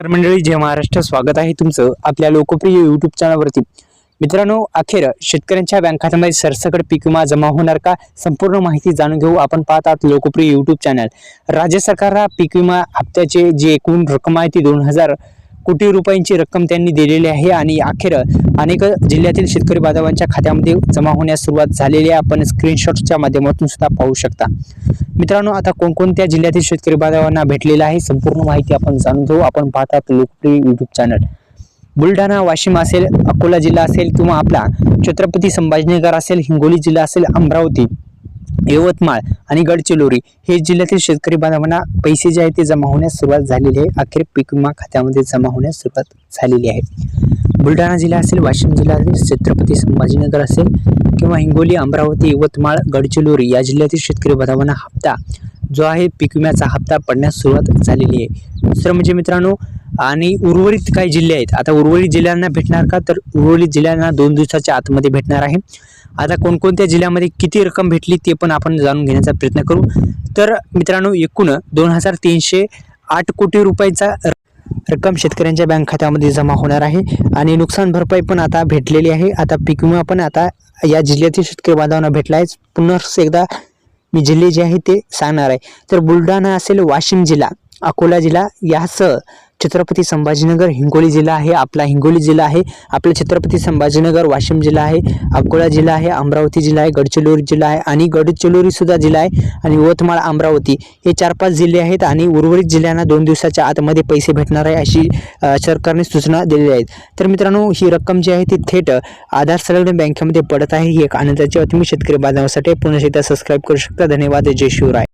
तर मंडळी जय महाराष्ट्र. स्वागत आहे तुमचं आपल्या लोकप्रिय युट्यूब चॅनलवरती मित्रांनो अखेर शेतकऱ्यांच्या बँक खात्यामध्ये सरसकट पीक विमा जमा होणार का? संपूर्ण माहिती जाणून घेऊ. आपण पाहत आहात लोकप्रिय युट्यूब चॅनल राज्य सरकारला पीक विमा हप्त्याचे जी एकूण रक्कम आहे ती दोन हजार कोटी रुपयांची रक्कम त्यांनी दिलेली आहे आणि अखेर अनेक जिल्ह्यातील शेतकरी बांधवांच्या खात्यामध्ये जमा होण्यास सुरुवात झालेली आहे. आपण स्क्रीनशॉटच्या माध्यमातून सुद्धा पाहू शकता. मित्रांनो आता कोणकोणत्या जिल्ह्यातील शेतकरी बांधवांना भेटलेला आहे? संपूर्ण माहिती आपण जाणून घेऊ. आपण पाहतात लोकप्रिय युट्यूब चॅनल बुलढाणा वाशिम असेल अकोला जिल्हा असेल किंवा आपला छत्रपती संभाजीनगर असेल हिंगोली जिल्हा असेल अमरावती यवतमाळ आणि गडचिरोली हे जिल्ह्यातील शेतकरी बांधवांना पैसे जे आहेत ते जमा होण्यास सुरुवात झालेली आहे. अखेर पीक विमा खात्यामध्ये जमा होण्यास सुरुवात झालेली आहे. बुलढाणा जिल्हा असेल वाशिम जिल्हा असेल छत्रपती संभाजीनगर असेल किंवा हिंगोली अमरावती यवतमाळ गडचिरोली या जिल्ह्यातील शेतकरी बांधवांना हप्ता जो आहे पीक विम्याचा हप्ता पडण्यास सुरुवात झालेली आहे. दुसरं म्हणजे मित्रांनो आणि उर्वरित काही जिल्हे आहेत. आता उर्वरित जिल्ह्यांना भेटणार का? तर उर्वरित जिल्ह्यांना दोन दिवसाच्या आतमध्ये भेटणार आहे. आता कोणकोणत्या जिल्ह्यामध्ये किती रक्कम भेटली ते पण आपण जाणून घेण्याचा प्रयत्न करू. तर मित्रांनो एकूण दोन हजार तीनशे आठ कोटी रुपयाचा रक्कम शेतकऱ्यांच्या बँक खात्यामध्ये जमा होणार आहे आणि नुकसान भरपाई पण आता भेटलेली आहे. आता पीक विमा पण आता या जिल्ह्यातील शेतकरी बांधवांना भेटला आहे. पुन्हा एकदा मी जिल्हे जे आहे ते सांगणार आहे. तर बुलढाणा असेल वाशिम जिल्हा अकोला जिल्हा यासह छत्रपती संभाजीनगर हिंगोली जिल्हा आहे आपला हिंगोली जिल्हा आहे आपला छत्रपती संभाजीनगर वाशिम जिल्हा आहे अकोला जिल्हा आहे अमरावती जिल्हा आहे गडचिरोली जिल्हा आहे आणि गडचिरोलीसुद्धा जिल्हा आहे आणि यवतमाळ अमरावती हे चार पाच जिल्हे आहेत आणि उर्वरित जिल्ह्यांना दोन दिवसाच्या आतमध्ये पैसे भेटणार आहे अशी सरकारने सूचना दिलेल्या आहेत. तर मित्रांनो ही रक्कम जी आहे ती थेट आधार संलग्न बँकेमध्ये पडत आहे. ही एक आनंदाची बातमी शेतकरी बांधवासाठी पुन्हा एकदा सबस्क्राईब करू शकता. धन्यवाद. जय शिवराय.